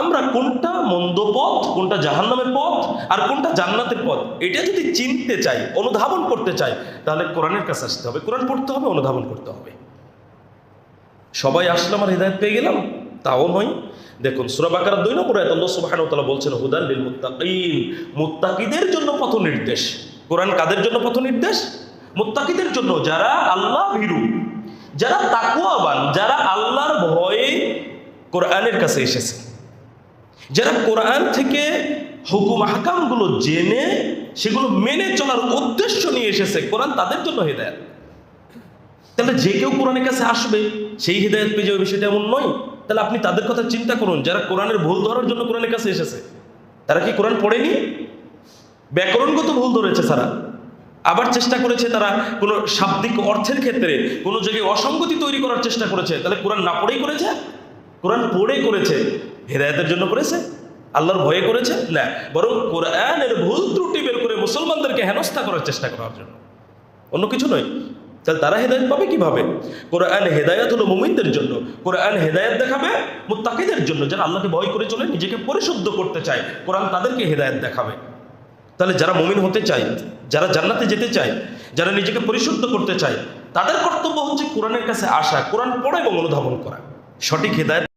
আমরা কোনটা মন্দ পথ, কোনটা জাহান্নামের পথ আর কোনটা জান্নাতের পথ, এটা যদি চিনতে চাই, অনুধাবন করতে চাই, তাহলে কোরআনের কাছে আসতে হবে। কোরআন পড়তে হবে, অনুধাবন করতে হবে। সবাই আসলাম আর হৃদায়ত পেয়ে গেলাম, তাও নয়। দেখুন সুরাবাকার দুই নম্বর আল্লাহ সুবহানাহু ওয়া তাআলা বলছেন, হুদান লিল মুত্তাকিন। মুত্তাকিদের জন্য পথ নির্দেশ। কোরআন কাদের জন্য পথ নির্দেশ? মুত্তাকিদের জন্য, যারা আল্লাহ ভীরু, যারা তাকুয়াবান যারা আল্লাহর ভয়ে কোরআনের কাছে এসেছে। যারা কোরআন থেকে হুকুম হাকামগুলো জেনে, সেগুলো মেনে চলার উদ্দেশ্য নিয়ে এসেছে, কোরআন তাদের জন্য হেদায়ত। তাহলে যে কেউ কোরআনের কাছে আসবে, সেই হৃদায়ত পেয়ে যাবে, বিষয়টা এমন নয়। তাহলে আপনি তাদের কথা চিন্তা করুন, যারা কোরআনের ভুল ধরার জন্য কোরআনের কাছে এসেছে। তারা কি কোরআন পড়েনি? ব্যাকরণগত ভুল ধরেছে তারা। আবার চেষ্টা করেছে তারা কোনো শাব্দিক অর্থের ক্ষেত্রে, কোনো জায়গায় অসঙ্গতি তৈরি করার চেষ্টা করেছে। তাহলে কোরআন না পড়েই করেছে? কোরআন পড়ে করেছে হেদায়তের জন্য করেছে? আল্লাহর ভয়ে করেছে? না। বরং কোরআনের ভুল ত্রুটি বের করে মুসলমানদেরকে হেনস্থা করার চেষ্টা করার জন্য। অন্য কিছু নয়। তাহলে তারা হেদায়ত পাবে কীভাবে? কোরআন হেদায়ত হলো মুমিনদের জন্য। কোরআন হেদায়ত দেখাবে মুত্তাকিদের জন্য, যারা আল্লাহকে ভয় করে চলে, নিজেকে পরিশুদ্ধ করতে চায়। কোরআন তাদেরকে হেদায়ত দেখাবে। তাহলে যারা মুমিন হতে চায়, যারা জান্নাতে যেতে চায়, যারা নিজেকে পরিশুদ্ধ করতে চায়, তাদের কর্তব্য হচ্ছে কোরআনের কাছে আসা, কোরআন পড়া এবং অনুধাবন করা। সঠিক হেদায়ত